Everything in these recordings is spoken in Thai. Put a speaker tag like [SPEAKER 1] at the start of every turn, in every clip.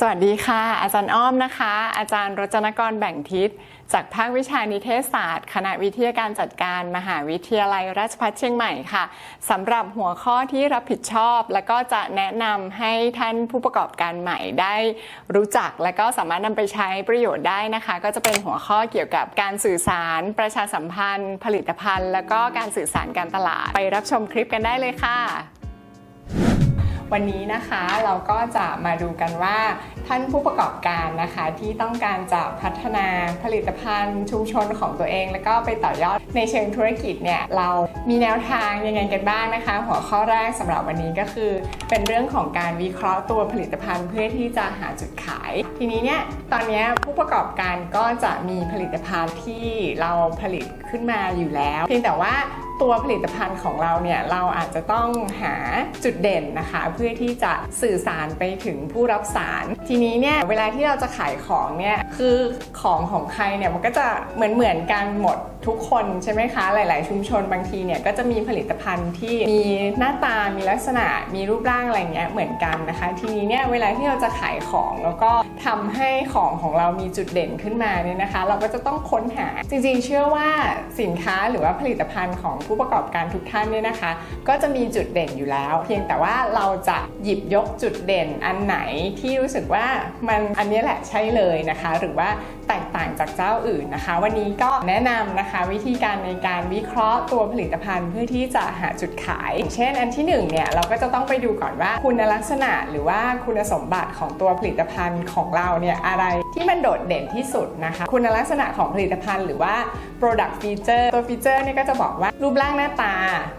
[SPEAKER 1] สวัสดีค่ะ อาจารย์อ้อมนะคะ อาจารย์รจนกรแบ่งทิศ จากภาควิชานิเทศศาสตร์ คณะวิทยาการจัดการมหาวิทยาลัยราชภัฏเชียงใหม่ค่ะสำหรับหัวข้อที่รับผิดชอบ และก็จะแนะนำให้ท่านผู้ประกอบการใหม่ได้รู้จัก และก็สามารถนำไปใช้ประโยชน์ได้นะคะ ก็จะเป็นหัวข้อเกี่ยวกับการสื่อสาร ประชาสัมพันธ์ ผลิตภัณฑ์ แล้วก็การสื่อสารการตลาด ไปรับชมคลิปกันได้เลยค่ะ วันนี้นะคะเราก็จะมาดูกันว่าท่านผู้ประกอบการนะคะที่ต้องการจะพัฒนาผลิตภัณฑ์ชุมชนของตัวเอง แล้วก็ไปต่อยอดในเชิงธุรกิจเนี่ยเรามีแนวทางยังไงกันบ้างนะคะ หัวข้อแรกสำหรับวันนี้ก็คือ เป็นเรื่องของการวิเคราะห์ตัวผลิตภัณฑ์เพื่อที่จะหาจุดขาย ทีนี้เนี่ยตอนนี้ผู้ประกอบการก็จะมีผลิตภัณฑ์ที่เราผลิตขึ้นมาอยู่แล้ว เพียงแต่ว่า ตัวผลิตภัณฑ์ของเราเนี่ยเราอาจจะต้องหาจุดเด่นนะคะ เพื่อที่จะสื่อสารไปถึงผู้รับสาร ทีนี้เนี่ยเวลาที่เราจะขายของเนี่ยคือของของใครเนี่ยมันก็จะเหมือนเหมือนกันหมดทุกคนใช่ไหมคะ หลาย ๆ ชุมชนบางทีเนี่ยก็จะมีผลิตภัณฑ์ที่มีหน้าตา มีลักษณะ มีรูปร่างอะไรเงี้ยเหมือนกันนะคะ ทีนี้เนี่ยเวลาที่เราจะขายของแล้วก็ทำให้ของของเรามีจุดเด่นขึ้นมาเนี่ยนะคะ เราก็จะต้องค้นหาจริง ๆ เชื่อว่าสินค้าหรือว่าผลิตภัณฑ์ของผู้ประกอบการทุกท่านเนี่ยนะคะ ก็จะมีจุดเด่นอยู่แล้ว เพียงแต่ว่าเราจะหยิบยกจุดเด่นอันไหนที่รู้สึกว่ามันอันนี้แหละใช่เลยนะคะ หรือว่า แตกต่างจากเจ้าอื่นนะคะ วันนี้ก็แนะนำนะคะวิธีการในการวิเคราะห์ตัวผลิตภัณฑ์เพื่อที่จะหาจุดขาย เช่นอันที่หนึ่งเนี่ยเราก็จะต้องไปดูก่อนว่าคุณลักษณะหรือว่าคุณสมบัติของตัวผลิตภัณฑ์ของเราเนี่ยอะไรที่มันโดดเด่นที่สุดนะคะ คุณลักษณะของผลิตภัณฑ์หรือว่า product feature ตัว feature เนี่ยก็จะบอกว่ารูปร่างหน้าตา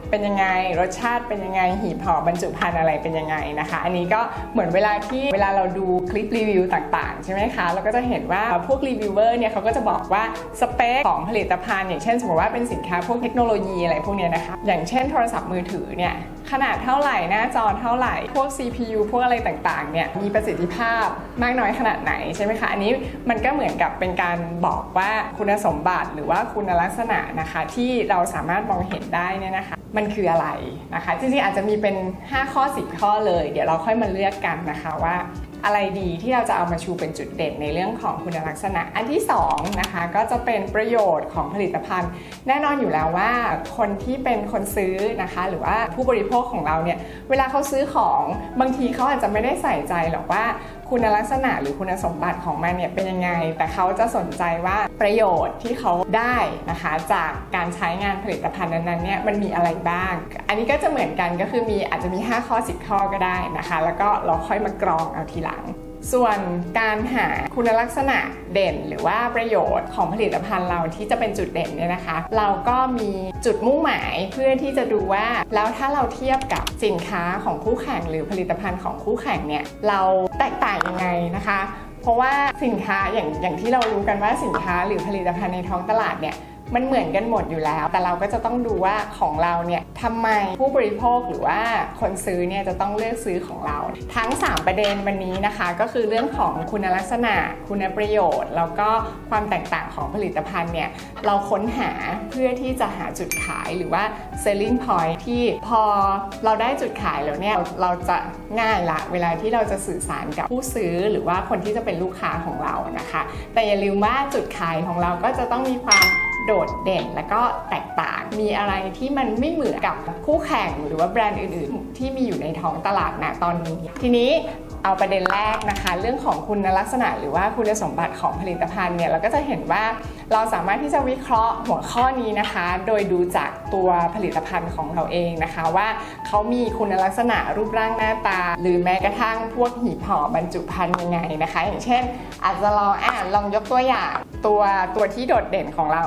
[SPEAKER 1] เป็นยังไง รสชาติเป็นยังไง หีบห่อบรรจุภัณฑ์อะไรเป็นยังไงนะคะ อันนี้ก็เหมือนเวลาที่เวลาเราดูคลิปรีวิวต่างๆ ใช่ไหมคะ เราก็จะเห็นว่าพวกรีวิวเวอร์เนี่ยเขาก็จะบอกว่าสเปคของผลิตภัณฑ์ อย่างเช่นสมมติว่าเป็นสินค้าพวกเทคโนโลยีอะไรพวกเนี้ยนะคะอย่างเช่นโทรศัพท์มือถือเนี่ยขนาดเท่าไหร่หน้าจอเท่าไหร่ พวก CPU พวกอะไรต่างๆเนี่ยมีประสิทธิภาพมากน้อยขนาดไหนใช่ไหมคะอันนี้มันก็เหมือนกับเป็นการบอกว่าคุณสมบัติหรือว่าคุณลักษณะนะคะที่เราสามารถมองเห็นได้เนี่ยนะคะมันคืออะไรนะคะจริงๆอาจจะมีเป็น 5 ข้อ 10 ข้อเลย เดี๋ยวเราค่อยมาเลือกกันนะคะว่า อะไรดีที่เราจะเอามาชูเป็นจุดเด่นในเรื่องของคุณลักษณะ อันที่2นะคะก็จะเป็นประโยชน์ของผลิตภัณฑ์ แน่นอนอยู่แล้วว่าคนที่เป็นคนซื้อนะคะ หรือว่าผู้บริโภคของเราเนี่ยเวลาเขาซื้อของบางทีเขาอาจจะไม่ได้ใส่ใจหรอกว่า คุณลักษณะหรือคุณสมบัติของมันเนี่ยเป็นยังไง แต่เขาจะสนใจว่าประโยชน์ที่เขาได้นะคะจากการใช้งานผลิตภัณฑ์นั้นๆเนี่ยมันมีอะไรบ้าง อันนี้ก็จะเหมือนกันก็คือมีอาจจะมี 5 ข้อ 10 ข้อก็ได้นะคะ แล้วก็เราค่อยมากรองเอาทีหลัง ส่วนการหาคุณลักษณะเด่นหรือว่าประโยชน์ของผลิตภัณฑ์เราที่จะเป็นจุดเด่นเนี่ยนะคะ เราก็มีจุดมุ่งหมายเพื่อที่จะดูว่า แล้วถ้าเราเทียบกับสินค้าของคู่แข่งหรือผลิตภัณฑ์ของคู่แข่งเนี่ยเราแตกต่างยังไงนะคะ เพราะว่าสินค้าอย่างอย่างที่เรารู้กันว่าสินค้าหรือผลิตภัณฑ์ในท้องตลาดเนี่ย มันเหมือนกันหมดอยู่แล้ว แต่เราก็จะต้องดูว่าของเราเนี่ยทำไมผู้บริโภคหรือว่าคนซื้อเนี่ยจะต้องเลือกซื้อของเรา ทั้ง 3 ประเด็นวันนี้นะคะ ก็คือเรื่องของคุณลักษณะ คุณประโยชน์ แล้วก็ความแตกต่างของผลิตภัณฑ์เนี่ยเราค้นหาเพื่อที่จะหาจุดขายหรือว่า selling point ที่พอเราได้จุดขายแล้วเนี่ยเราจะง่ายละเวลาที่เราจะสื่อสารกับผู้ซื้อหรือว่าคนที่จะเป็นลูกค้าของเรานะคะ แต่อย่าลืมว่าจุดขายของเราก็จะต้องมีความ โดดเด่นและก็แตกต่าง มีอะไรที่มันไม่เหมือนกับคู่แข่งหรือว่าแบรนด์อื่น ๆ ที่มีอยู่ในท้องตลาดนะตอนนี้ ทีนี้ เอาประเด็นแรกนะคะ เรื่องของคุณลักษณะหรือว่าคุณสมบัติของผลิตภัณฑ์เนี่ยเราก็จะเห็นว่าเราสามารถที่จะวิเคราะห์หัวข้อนี้นะคะ โดยดูจากตัวผลิตภัณฑ์ของเราเองนะคะ ว่าเขามีคุณลักษณะรูปร่างหน้าตา หรือแม้กระทั่งพวกหีบห่อบรรจุภัณฑ์ยังไงนะคะ อย่างเช่น อาจจะลองอ่านลองยกตัวอย่างตัวตัวที่โดดเด่นของเรา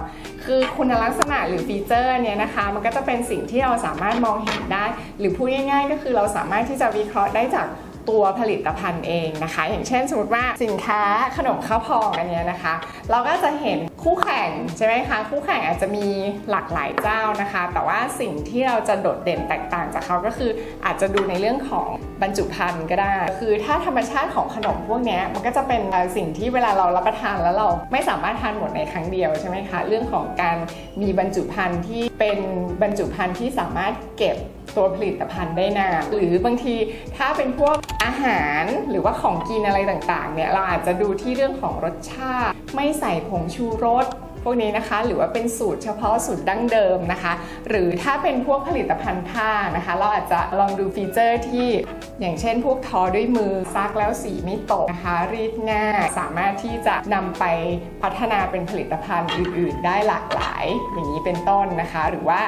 [SPEAKER 1] คือคุณลักษณะหรือฟีเจอร์เนี่ยนะคะ มันก็จะเป็นสิ่งที่เราสามารถมองเห็นได้ หรือพูดง่าย ๆ ก็คือเราสามารถที่จะวิเคราะห์ได้จาก ตัวผลิตภัณฑ์เองนะคะ อย่างเช่นสมมติว่าสินค้าขนมข้าวพองอันนี้นะคะ เราก็จะเห็นคู่แข่งใช่ไหมคะคู่แข่งอาจจะมีหลากหลายเจ้านะคะ แต่ว่าสิ่งที่เราจะโดดเด่นแตกต่างจากเขาก็คืออาจจะดูในเรื่องของบรรจุภัณฑ์ก็ได้ คือถ้าธรรมชาติของขนมพวกนี้มันก็จะเป็นสิ่งที่เวลาเรารับประทานแล้วเราไม่สามารถทานหมดในครั้งเดียวใช่ไหมคะเรื่องของการมีบรรจุภัณฑ์ที่เป็นบรรจุภัณฑ์ที่สามารถเก็บ ตัวผลิตภัณฑ์ได้นาน หรือบางทีถ้าเป็นพวกอาหารหรือว่าของกินอะไรต่างๆเนี่ยเราอาจจะดูที่เรื่องของรสชาติ ไม่ใส่ผงชูรส พวกนี้นะคะ หรือว่าเป็นสูตรเฉพาะสูตรดั้งเดิมนะคะ หรือถ้าเป็นพวกผลิตภัณฑ์ผ้านะคะ เราอาจจะลองดูฟีเจอร์ที่อย่างเช่น พวกทอด้วยมือซักแล้วสีไม่ตกนะคะ รีดง่ายสามารถที่จะนำไปพัฒนาเป็นผลิตภัณฑ์อื่น ๆ ได้หลากหลายอย่างนี้เป็นต้นนะคะ หรือว่า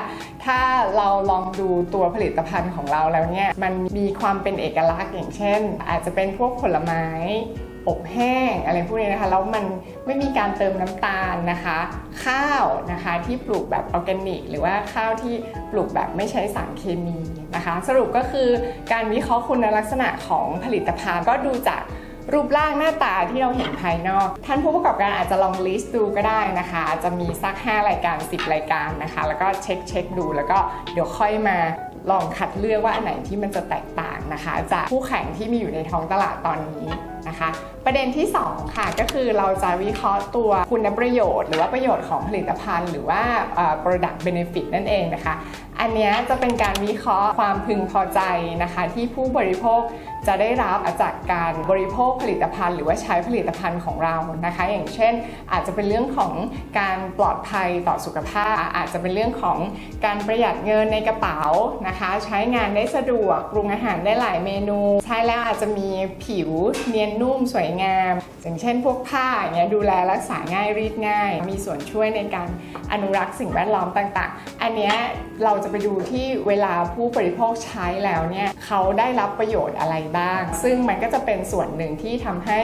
[SPEAKER 1] ถ้าเราลองดูตัวผลิตภัณฑ์ของเราแล้วเนี่ยมันมีความเป็นเอกลักษณ์อย่างเช่น อาจจะเป็นพวกผลไม้ อบแห้งอะไรพวกนี้นะคะแล้วมันไม่มีการเติมน้ำตาลนะคะ ข้าวนะคะที่ปลูกแบบออร์แกนิก หรือว่าข้าวที่ปลูกแบบไม่ใช้สารเคมีนะคะ สรุปก็คือการวิเคราะห์คุณลักษณะของผลิตภัณฑ์ก็ดูจากรูปร่างหน้าตาที่เราเห็นภายนอก ท่านผู้ประกอบการอาจจะลองลิสต์ดูก็ได้นะคะ อาจจะมีสัก 5 รายการ 10 รายการนะคะ แล้วก็เช็คเช็คดูแล้วก็เดี๋ยวค่อยมาลองคัดเลือกว่าอันไหนที่มันจะแตกต่างนะคะ จากคู่แข่งที่มีอยู่ในท้องตลาดตอนนี้ นะคะ ประเด็นที่ 2 ค่ะก็คือเราจะวิเคราะห์ตัวคุณประโยชน์ หรือว่าประโยชน์ของผลิตภัณฑ์ หรือว่า product benefit นั่นเองนะคะ อันนี้จะเป็นการวิเคราะห์ความพึงพอใจนะคะ ที่ผู้บริโภคจะได้รับจากการบริโภคผลิตภัณฑ์ หรือว่าใช้ผลิตภัณฑ์ของเรานะคะ อย่างเช่น อาจจะเป็นเรื่องของการปลอดภัยต่อสุขภาพ อาจจะเป็นเรื่องของการประหยัดเงินในกระเป๋านะคะ ใช้งานได้สะดวกปรุงอาหารได้หลายเมนู ใช้แล้วอาจจะมีผิวเนียนนุ่มสวยงาม อย่างเช่นพวกผ้าอย่างเงี้ยดูแลรักษาง่ายรีดง่าย มีส่วนช่วยในการอนุรักษ์สิ่งแวดล้อมต่างๆ อันเนี้ยเราจะไปดูที่เวลาผู้บริโภคใช้แล้วเนี่ยเขาได้รับประโยชน์อะไรบ้าง ซึ่งมันก็จะเป็นส่วนหนึ่งที่ทำให้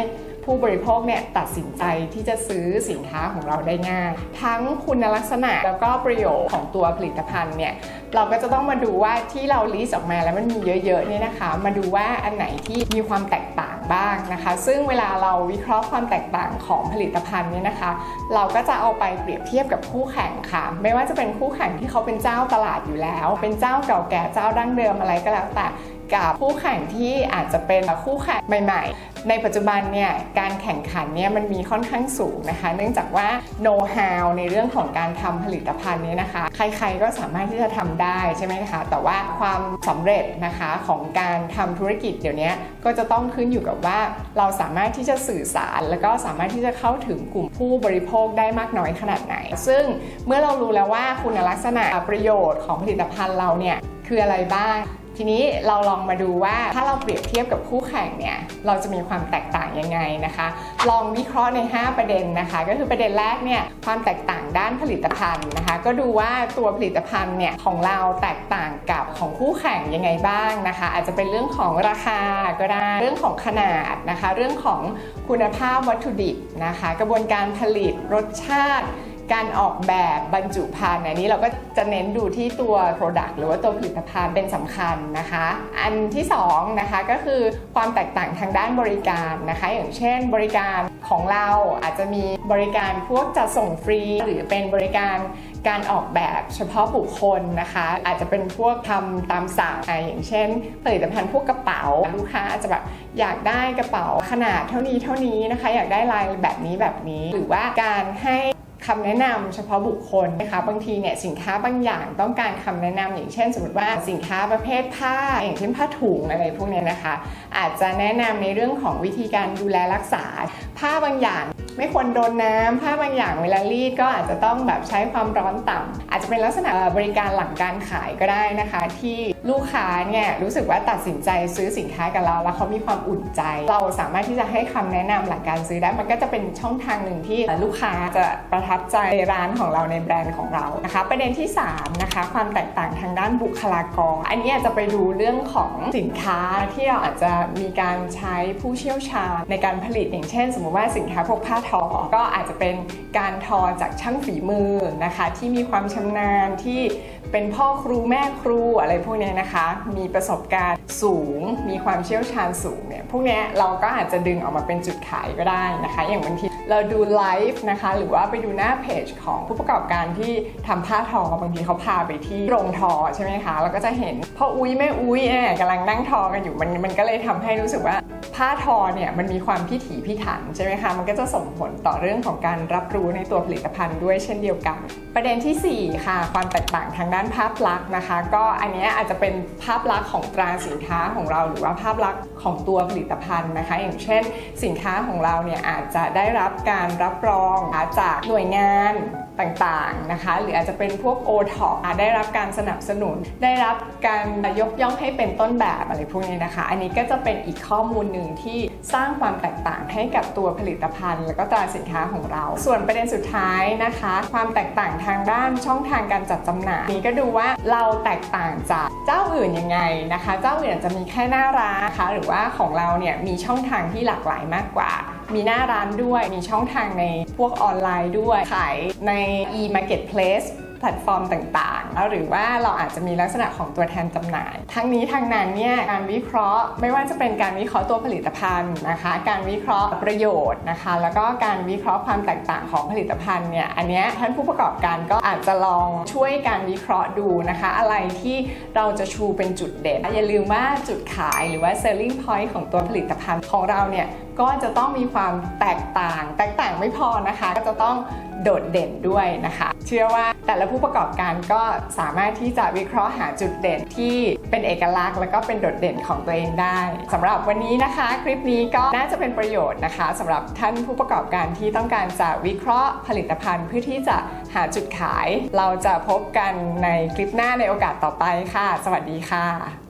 [SPEAKER 1] ผู้บริโภคเนี่ยตัดสินใจที่จะซื้อสินค้าของเราได้ง่าย ทั้งคุณลักษณะแล้วก็ประโยชน์ของตัวผลิตภัณฑ์เนี่ยเราก็จะต้องมาดูว่าที่เราลิสต์ออกมาแล้วมันมีเยอะๆเนี่ยนะคะ มาดูว่าอันไหนที่มีความแตกต่างบ้างนะคะ ซึ่งเวลาเราวิเคราะห์ความแตกต่างของผลิตภัณฑ์เนี่ยนะคะ เราก็จะเอาไปเปรียบเทียบกับคู่แข่งค่ะ ไม่ว่าจะเป็นคู่แข่งที่เขาเป็นเจ้าตลาดอยู่แล้ว เป็นเจ้าเก่าแก่เจ้าดั้งเดิมอะไรก็แล้วแต่กับคู่แข่งที่อาจจะเป็นคู่แข่งใหม่ ๆ ในปัจจุบันเนี่ยการแข่งขันเนี่ยมันมีค่อนข้างสูงนะคะ เนื่องจากว่าโน้ตฮาวในเรื่องของการทำผลิตภัณฑ์นี้นะคะ ใครๆก็สามารถที่จะทำได้ใช่ไหมคะ แต่ว่าความสำเร็จนะคะของการทำธุรกิจเดี๋ยวนี้ก็จะต้องขึ้นอยู่กับว่าเราสามารถที่จะสื่อสาร แล้วก็สามารถที่จะเข้าถึงกลุ่มผู้บริโภคได้มากน้อยขนาดไหน ซึ่งเมื่อเรารู้แล้วว่าคุณลักษณะประโยชน์ของผลิตภัณฑ์เราเนี่ยคืออะไรบ้าง ทีนี้เราลองมาดูว่าถ้าเราเปรียบเทียบกับคู่แข่งเนี่ยเราจะมีความแตกต่างยังไงนะคะ ลองวิเคราะห์ใน 5 ประเด็นนะคะ ก็คือประเด็นแรกเนี่ยความแตกต่างด้านผลิตภัณฑ์นะคะ ก็ดูว่าตัวผลิตภัณฑ์เนี่ยของเราแตกต่างกับของคู่แข่งยังไงบ้างนะคะ อาจจะเป็นเรื่องของราคาก็ได้เรื่องของขนาดนะคะ เรื่องของคุณภาพวัตถุดิบนะคะ กระบวนการผลิตรสชาติ การออกแบบบรรจุภัณฑ์อันนี้เราก็จะเน้นดูที่ตัว Product หรือว่าตัวผลิตภัณฑ์เป็นสำคัญนะคะ อันที่2นะคะก็คือความแตกต่างทางด้านบริการนะคะ อย่างเช่น บริการของเราอาจจะมีบริการพวกจัดส่งฟรี หรือเป็นบริการการออกแบบเฉพาะบุคคลนะคะ อาจจะเป็นพวกทำตามสั่งอะอย่างเช่นผลิตภัณฑ์พวกกระเป๋าลูกค้าอาจจะแบบอยากได้กระเป๋าขนาดเท่านี้เท่านี้นะคะ อยากได้ลายแบบนี้แบบนี้ หรือว่าการให้ คำแนะนำเฉพาะบุคคลนะคะบางทีเนี่ยสินค้าบางอย่างต้องการคำแนะนำอย่างเช่น สมมติว่าสินค้าประเภทผ้าอย่างเช่นผ้าถุงอะไรพวกนี้นะคะ อาจจะแนะนำในเรื่องของวิธีการดูแลรักษา ผ้าบางอย่างไม่ควรโดนน้ำผ้าบางอย่างเวลารีดก็อาจจะต้องแบบใช้ความร้อนต่ำอาจจะเป็นลักษณะบริการหลังการขายก็ได้นะคะที่ลูกค้าเนี่ยรู้สึกว่าตัดสินใจซื้อสินค้ากับเรา แล้วเขามีความอุ่นใจ เราสามารถที่จะให้คำแนะนำหลังการซื้อได้มันก็จะเป็นช่องทางหนึ่งที่ลูกค้าจะประทับใจร้านของเราในแบรนด์ของเรานะคะ ประเด็นที่3นะคะความแตกต่างทางด้านบุคลากร อันนี้อาจจะไปดูเรื่องของสินค้าที่เราอาจจะมีการใช้ผู้เชี่ยวชาญในการผลิตอย่างเช่น สมมติว่าสินค้าพวกผ้าทอ ก็อาจจะเป็นการทอจากช่างฝีมือนะคะ ที่มีความชำนาญที่เป็นพ่อครูแม่ครูอะไรพวกนี้นะคะ มีประสบการณ์สูง มีความเชี่ยวชาญสูงเนี่ยพวกนี้เราก็อาจจะดึงออกมาเป็นจุดขายก็ได้นะคะ อย่างบางทีเราดูไลฟ์นะคะ หรือว่าไปดูหน้าเพจของผู้ประกอบการที่ทำผ้าทอบางทีเขาพาไปที่โรงทอใช่ไหมคะเราก็จะเห็นพ่ออุ้ยแม่อุ้ยเนี่ยกำลังนั่งทอกันอยู่มันมันก็เลยทำให้รู้สึกว่า ผ้าทอเนี่ยมันมีความพิถีพิถันใช่ไหมคะมันก็จะส่งผลต่อเรื่องของการรับรู้ในตัวผลิตภัณฑ์ด้วยเช่นเดียวกัน ประเด็นทีสี่ 4 ค่ะ ความแตกต่างทางด้านภาพลักษณ์นะคะ ก็อันนี้อาจจะเป็นภาพลักษณ์ของตราสินค้าของเรา หรือว่าภาพลักษณ์ของตัวผลิตภัณฑ์นะคะ อย่างเช่น สินค้าของเราเนี่ยอาจจะได้รับการรับรองจากหน่วยงานต่างๆนะคะ หรืออาจจะเป็นพวก o t o ได้รับการสนับสนุน ได้รับการยกย่องให้เป็นต้นแบบอะไรพวกนี้นะคะ อันนี้ก็จะเป็นอีกข้อมูลหนึ่งที่สร้างความแตกต่างให้กับตัวผลิตภัณฑ์ แล้วก็ตราสินค้าของเรา ส่วนประเด็นสุดท้ายนะคะ ความแตกต่างทางด้านช่องทางการจัดจำหน่ายนี้ก็ดูว่าเราแตกต่างจากเจ้าอื่นยังไงนะคะ เจ้าอื่นอาจจะมีแค่หน้าร้านนะคะหรือว่าของเราเนี่ยมีช่องทางที่หลากหลายมากกว่า มีหน้าร้านด้วยมีช่องทางในพวกออนไลน์ด้วยขายใน e-marketplace แพลตฟอร์มต่างๆแล้วหรือว่าเราอาจจะมีลักษณะของตัวแทนจำหน่าย ทั้งนี้ทั้งนั้นเนี่ยการวิเคราะห์ ไม่ว่าจะเป็นการวิเคราะห์ตัวผลิตภัณฑ์นะคะ การวิเคราะห์ประโยชน์นะคะ แล้วก็การวิเคราะห์ความแตกต่างของผลิตภัณฑ์เนี่ยอันนี้ท่านผู้ประกอบการก็อาจจะลองช่วยการวิเคราะห์ดูนะคะ อะไรที่เราจะชูเป็นจุดเด่น อย่าลืมว่าจุดขายหรือว่า selling point ของตัวผลิตภัณฑ์ของเราเนี่ยก็จะต้องมีความแตกต่าง แตกต่างไม่พอนะคะ ก็จะต้อง โดดเด่นด้วยนะคะ เชื่อว่าแต่ละผู้ประกอบการก็สามารถที่จะวิเคราะห์หาจุดเด่นที่เป็นเอกลักษณ์ แล้วก็เป็นโดดเด่นของตัวเองได้สำหรับวันนี้นะคะ คลิปนี้ก็น่าจะเป็นประโยชน์นะคะสำหรับท่านผู้ประกอบการที่ต้องการจะวิเคราะห์ผลิตภัณฑ์ เพื่อที่จะหาจุดขาย เราจะพบกันในคลิปหน้าในโอกาสต่อไปค่ะ สวัสดีค่ะ